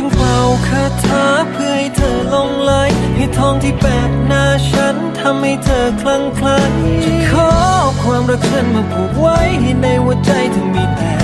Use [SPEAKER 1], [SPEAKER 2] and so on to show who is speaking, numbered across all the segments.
[SPEAKER 1] จึงเป่าคาถาเพื่อให้เธอลงไหลให้ทองที่แปดหน้าฉันทำให้เธอคลั่งไคล้จะขอเอาความรักฉันมาผูกไว้ให้ในหัวใจเธอมีแต่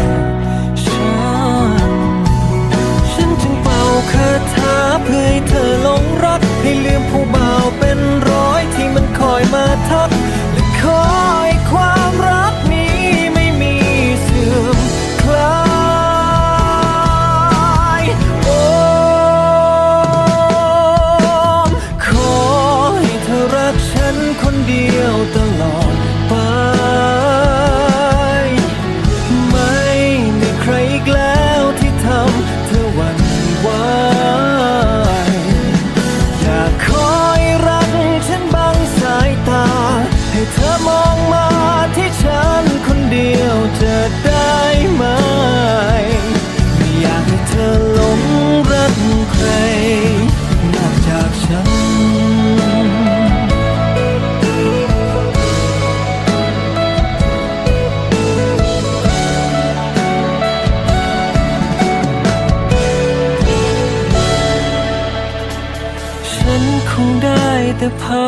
[SPEAKER 1] ฉันคงได้แต่ภา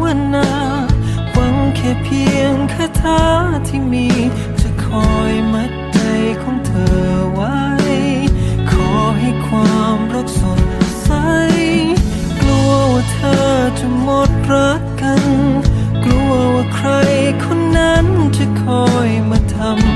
[SPEAKER 1] วนา หวังแค่เพียงคาถาที่มี จะคอยมัดใจของเธอไว้ ขอให้ความรักสดใส กลัวว่าเธอจะหมดรักกัน กลัวว่าใครคนนั้นจะคอยมาทำ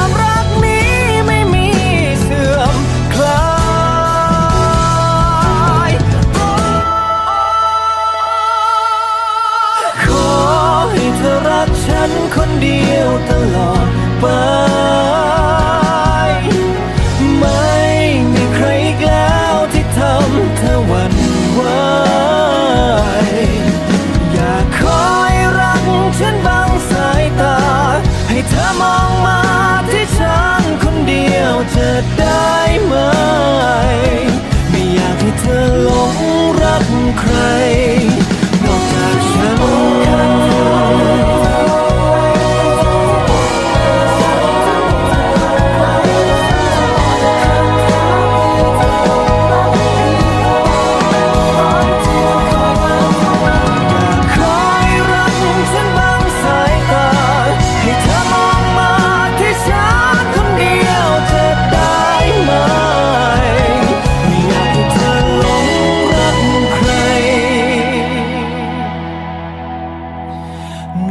[SPEAKER 1] ม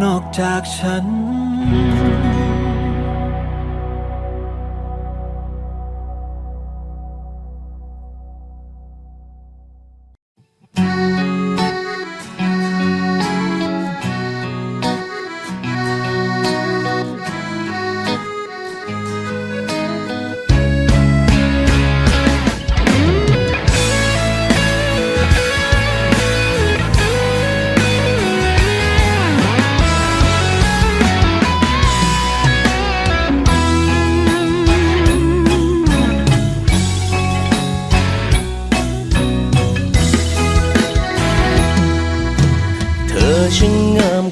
[SPEAKER 1] นอกจากฉัน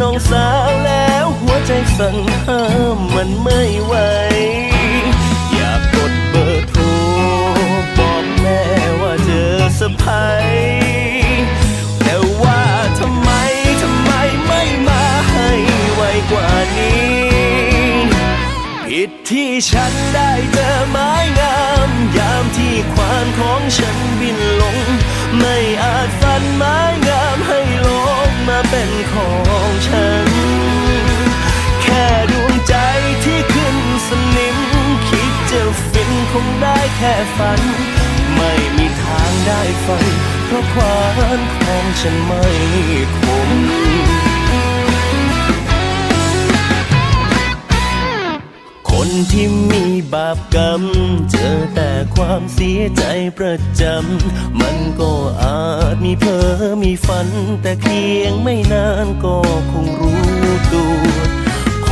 [SPEAKER 2] น้องสาวแล้วหัวใจสั่นห้ามมันไม่ไหว อยากกดเบอร์โทรบอกแม่ว่าเจอสะพายแต่ว่าทำไมทำไมไม่มาให้ไวกว่านี้ ผิดที่ฉันได้เจอไม้งาม ฝัน ไม่มีทางได้ฟัง เพราะควานของฉันไม่คมคนที่มีบาปกรรม เจอแต่ความเสียใจประจำ มันก็อาจมีเพ้อมีฝัน แต่เพียงไม่นานก็คงรู้ตัว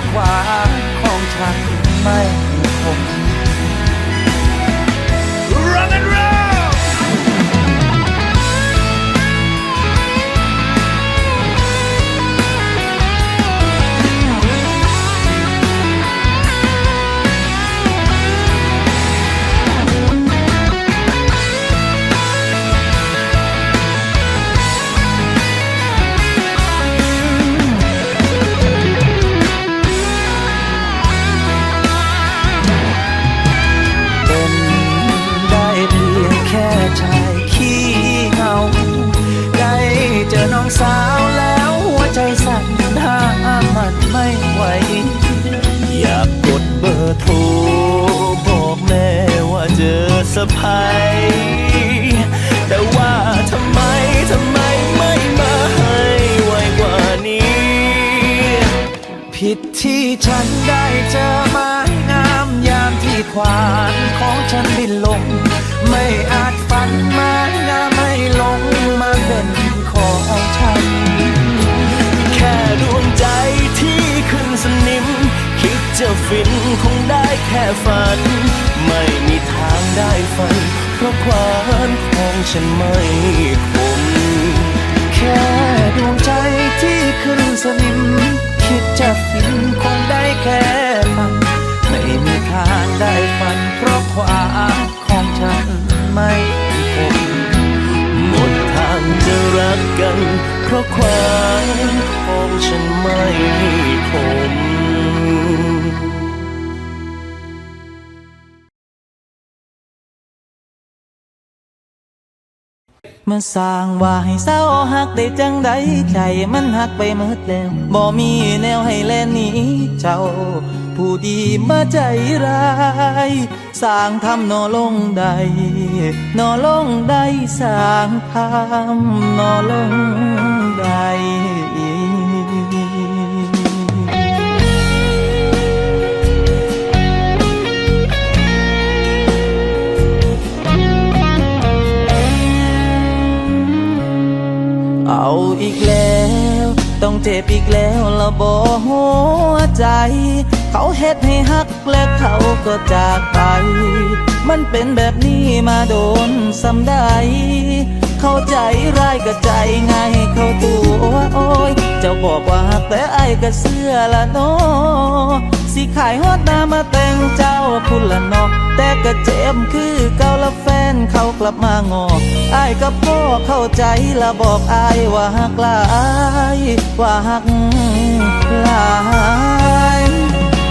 [SPEAKER 3] นเพราะความของฉันไม่ สะ
[SPEAKER 2] พายแต่ว่าทำไมทำไมไม่มาให้ไวกว่านี้
[SPEAKER 3] ผิดที่ฉันได้เจอไม้งามยามที่ควานของฉันบินลง ไม่อาจฝันไม้งามให้ลงมาเป็นของฉัน
[SPEAKER 2] แค่ดวงใจที่ขึ้นสนิม คิดจะฟินคงได้แค่ฝัน ทางได้ฝัน เพราะความของฉันไม่คม
[SPEAKER 3] แค่ดวงใจที่ขึ้นสนิม คิดจะ มาสร้างว่าให้เศร้าหักได้จังใดใจมันหักไปหมดแล้วบ่มีแนวให้แลหนีเจ้า ผู้ดีมาใจร้ายสร้างทำนอลงใดนอลงใดสร้างทำนอลงใด เจ็บอีกแล้วละบอหัวใจ เขาเฮ็ดให้ฮัก
[SPEAKER 4] และเขาก็จากไป มันเป็นแบบนี้มาโดนสำได้เข้าใจร้ายก็ใจง่ายเข้าตัวโอ้ยเจ้าบอกว่าหักแต่ไอ้ก็เสื้อละเนาะ สิขายฮอดนามาแต่งเจ้าพุ่นละนาะแต่ก็เจ็บคือเก่าละแฟนเขากลับมางอไอ้ายกับพ่อเข้าใจละบอกไอ้ายว่าหักลายว่าหักลาย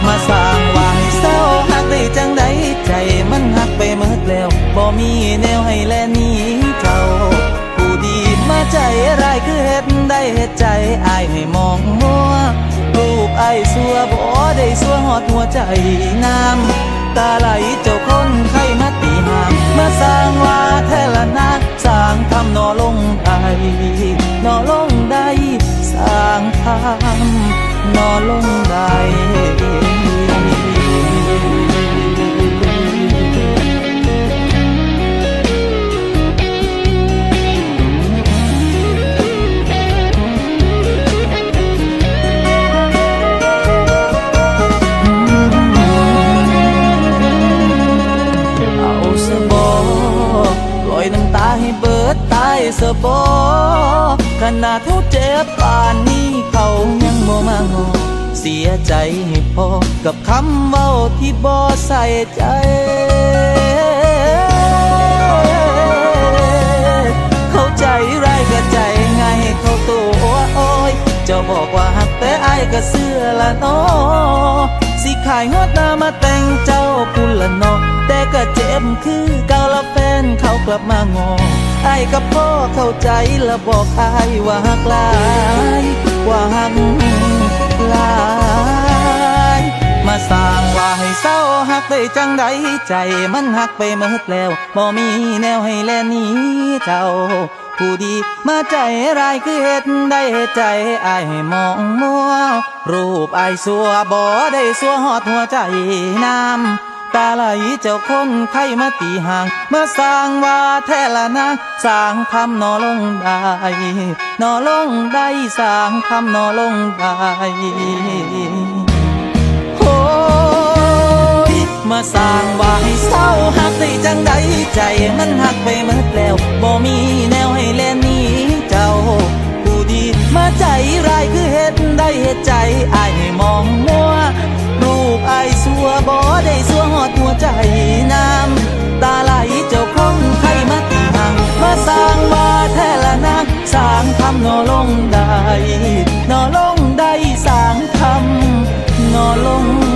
[SPEAKER 4] มาสร้างว่าให้เศร้าหักได้จังใดใจมันหักไปเมิดแล้วบ่มีแนวให้แลนี้เจ้าผู้ดีมาใจร้ายคือเฮ็ดได้เฮ็ดใจอายให้มองมัวรูปไอ้ายสวบ่ไตัวหอดหัวใจน้ำตาไหลเจ้าคนใครมาตีหามมาสร้างว่าแทละนะสร้างทำนอลงได้นอลงได้สร้างทำนอลงได้ สบอขนาดเขาเจ็บป่านนี้เขายังบ่มางอเสียใจให้พอกับคำเว้าที่บ่ใส่ใจเข้าใจไรก็ใจไงเขาตัวโอ้ยเจ้าบอกว่าหักแต่ไอ้ก็เสื้อละนาะสิขายงดหน้ามาแต่งเจ้าพุ่นละนาะ แต่ก็เจ็บคือเก่าละแฟนเขากลับมางอไอ้กับพ่อเข้าใจและบอกไอ้ว่าหักลายว่าหักลายมาสร้างว่าให้เศร้าหักได้จังใดใจมันหักไปเมิดแล้วบ่มีแนวให้แลนี้เจ้าผู้ดีมาใจร้ายคือเฮ็ดได้เฮ็ดใจอายให้มองมัว รูปอายสัวบ่ได้สัวหอดหัวใจน้ำ ตาไหลเจ้าคนใครมาตีห่าง มาสร้างว่าแท้ละนะสร้างทำนอลงได้นอลงได้สร้างทำนอลงได้โอ้ยมาสร้างว่าให้เศร้าหักได้จังใดใจมันหักไปเมิดแล้วบ่มีแนวให้แลหนี้เจ้าผู้ดีมาใจร้ายคือเฮ็ดได้เฮ็ดใจอายให้มองมัว อายสัวบ่ได้สัวหอดหัวใจน้ำตาไหลเจ้าคงใครมาตีหังมาสร้างมาแท้ละนะสร้างทำนอลงได้นอลงได้สร้างทำนอล
[SPEAKER 1] ง